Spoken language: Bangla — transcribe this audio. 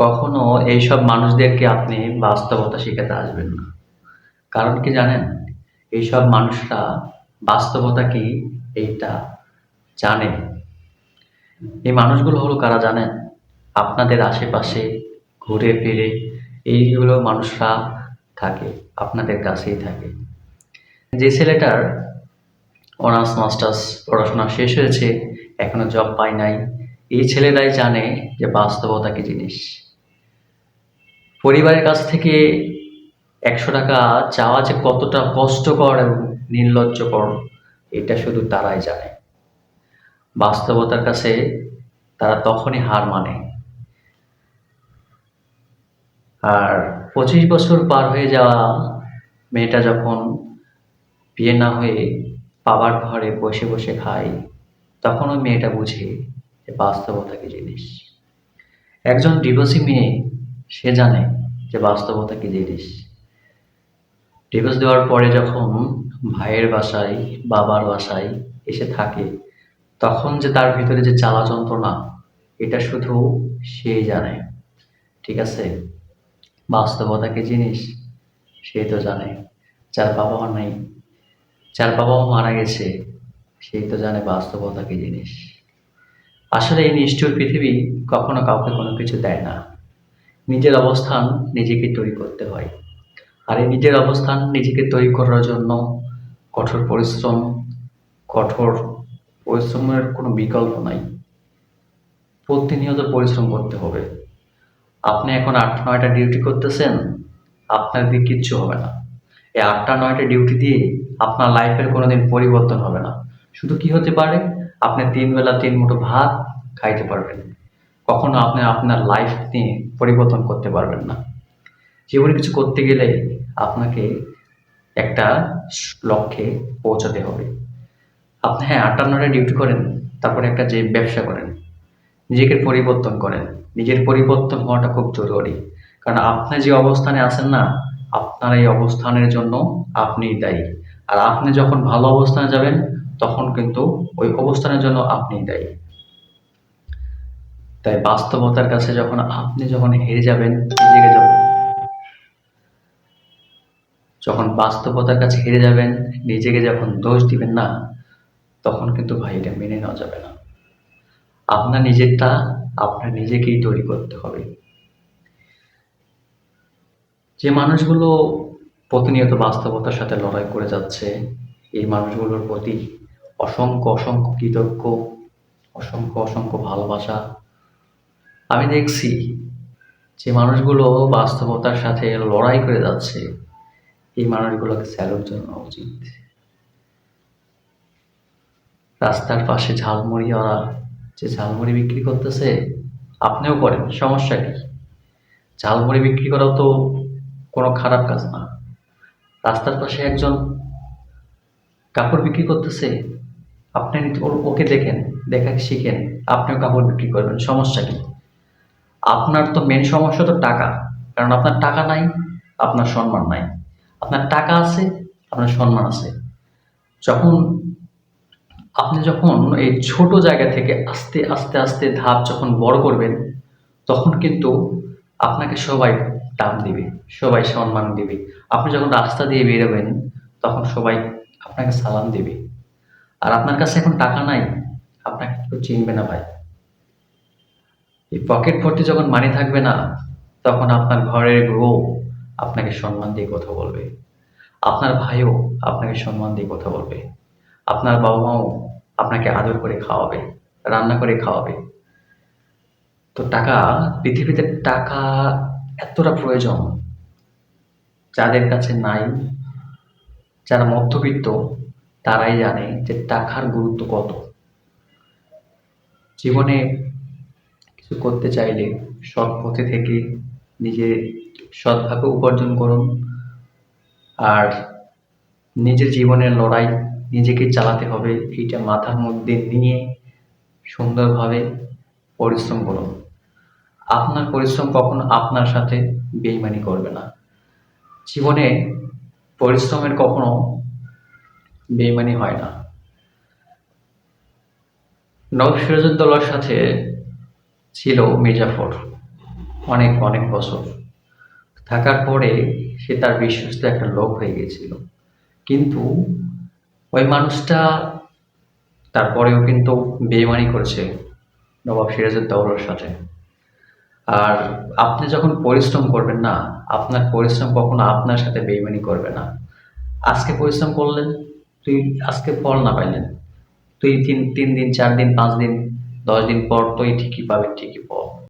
কখনো এইসব মানুষদেরকে আপনি বাস্তবতা শেখাতে আসবেন না। কারণ কি জানেন? এইসব মানুষরা বাস্তবতা কি? এইটা জানে। এই মানুষগুলো হলো কারা জানেন? আপনাদের আশেপাশে ঘুরে ফিরে এইগুলো মানুষরা থাকে, আপনাদের কাছেই থাকে। যে ছেলেটার অনার্স, মাস্টার্স পড়াশোনা শেষ হয়েছে, এখনও জব পায় নাই, এই ছেলেরাই জানে যে বাস্তবতা কি জিনিস। পরিবারের কাছ থেকে একশো টাকা চাওয়া যে কতটা কষ্টকর এবং নির্লজ্জকর, এটা শুধু তারাই জানে। বাস্তবতার কাছে তারা তখনই হার মানে। আর পঁচিশ বছর পার হয়ে যাওয়া মেয়েটা যখন বিয়ে না হয়ে বাবার ঘরে বসে বসে খায়, তখন ওই মেয়েটা বুঝে যে বাস্তবতা কি জিনিস। একজন ডিভোর্সি মেয়ে সে জানে যে বাস্তবতা কি জিনিস। ডিভোর্স দেওয়ার পরে যখন ভাইয়ের বাসায়, বাবার বাসায় এসে থাকে, তখন যে তার ভিতরে যে চালা যন্ত্রণা, এটা শুধু সে জানে, ঠিক আছে? বাস্তবতা কি জিনিস? সে তো জানে। যার বাবা মা নেই, যার বাবা মারা গেছে সেই তো জানে বাস্তবতা কি জিনিস। আসলে এই নিষ্ঠুর পৃথিবী কখনো কাউকে কোনো কিছু দেয় না। নিজের অবস্থান নিজেকে তৈরি করতে হয়। আর এই নিজের অবস্থান নিজেকে তৈরি করার জন্য কঠোর পরিশ্রম, কঠোর পরিশ্রমের কোনো বিকল্প নাই। প্রতিনিয়ত পরিশ্রম করতে হবে। আপনি এখন আট, নয়টা ডিউটি করতেছেন, আপনার দিয়ে কিচ্ছু হবে না। এই আটটা, নয়টা ডিউটি দিয়ে আপনার লাইফের কোনোদিন পরিবর্তন হবে না। শুধু কি হতে পারে? আপনি তিন বেলা তিন মুঠো ভাত খাইতে পারবেন। কখনো আপনি আপনার লাইফ নিয়ে পরিবর্তন করতে পারবেন না। জীবনে কিছু করতে গেলে আপনাকে একটা লক্ষ্যে পৌঁছাতে হবে। আপনি হ্যাঁ আটটা নয়টা ডিউটি করেন, তারপরে একটা যে ব্যবসা করেন, নিজেকে পরিবর্তন করেন। নিজের পরিবর্তন হওয়াটা খুব জরুরি। কারণ আপনি যে অবস্থানে আছেন না, আপনার এই অবস্থানের জন্য আপনিই দায়ী। আর আপনি যখন ভালো অবস্থানে যাবেন, তখন কিন্তু ওই অবস্থানের জন্য আপনিই দায়ী। তাই বাস্তবতার কাছে যখন আপনি যখন হেরে যাবেন যখন যখন বাস্তবতার কাছে হেরে যাবেন, নিজেকে যখন দোষ দিবেন না, তখন কিন্তু ভাই এটা মেনে নেওয়া যাবে না। আপনার নিজেরটা আপনার নিজেকেই তৈরি করতে হবে। যে মানুষগুলো প্রতিনিয়ত বাস্তবতার সাথে লড়াই করে যাচ্ছে, এই মানুষগুলোর প্রতি অসংখ্য অসংখ্য কৃতজ্ঞ, অসংখ্য অসংখ্য ভালোবাসা আমি দেখছি যে মানুষগুলো বাস্তবতার সাথে লড়াই করে যাচ্ছে, এই মানুষগুলোকে স্যালুট জানানো উচিত। রাস্তার পাশে ঝালমুড়ি ওরা যে ঝালমুড়ি বিক্রি করতেছে, আপনিও করেন, সমস্যা কি? ঝালমুড়ি বিক্রি করাও তো কোনো খারাপ কাজ না। রাস্তার পাশে একজন কাপড় বিক্রি করতেছে, আপনি ওকে দেখেন, দেখা শিখেন, আপনিও কাপড় বিক্রি করবেন, সমস্যা কি? আপনার তো মেন সমস্যা তো টাকা। কারণ আপনার টাকা নাই, আপনার সম্মান নাই। আপনার টাকা আছে, আপনার সম্মান আছে। যখন আপনি যখন এই ছোট জায়গা থেকে আস্তে আস্তে আস্তে ধাপ যখন বড় করবেন, তখন কিন্তু আপনাকে সবাই দাম দিবে, সবাই সম্মান দিবে। আপনি যখন রাস্তা দিয়ে বেরোবেন, তখন সবাই আপনাকে সালাম দিবে। আর আপনার কাছে এখন টাকা নাই, আপনাকে কেউ চিনবে না ভাই। এই পকেট ভর্তি যখন মানি থাকবে না, তখন আপনার ঘরের বউ আপনাকে সম্মান দিয়ে কথা বলবে। আপনার ভাইও আপনাকে সম্মান দিয়ে কথা বলবে। আপনার বাবা মাও আপনাকে আদর করে খাওয়াবে, রান্না করে খাওয়াবে। তো টাকা, পৃথিবীতে টাকা এতটা প্রয়োজন যাদের কাছে নাই, যারা মধ্যবিত্ত, তারাই জানে যে টাকার গুরুত্ব কত। জীবনে কিছু করতে চাইলে সৎ পথে থেকে নিজের সৎভাবে উপার্জন করুন। আর নিজের জীবনের লড়াই নিজেকে চালাতে হবে এইটা মাথার মধ্যে নিয়ে সুন্দরভাবে পরিশ্রম করুন। আপনার পরিশ্রম কখনো আপনার সাথে বেইমানি করবে না। জীবনে পরিশ্রমের কখনো বেইমানি হয় না। নব সিরাজউদ্দৌলার সাথে ছিল মির্জাফর অনেক অনেক বছর। থাকার পরে সে তার বিশ্বস্ত একটা লোক হয়ে গেছিল কিন্তু ওই মানুষটা তারপরেও কিন্তু বেইমানি করেছে নবাব সিরাজউদ্দৌলার সাথে। আর আপনি যখন পরিশ্রম করবেন না, আপনার পরিশ্রম কখনো আপনার সাথে বেইমানি করবে না। আজকে পরিশ্রম করলেন, তুই আজকে ফল না পাইলেন। তুই তিন তিন দিন, চার দিন, পাঁচ দিন দশ দিন পর তুই ঠিকই পাবেন ঠিকই ফল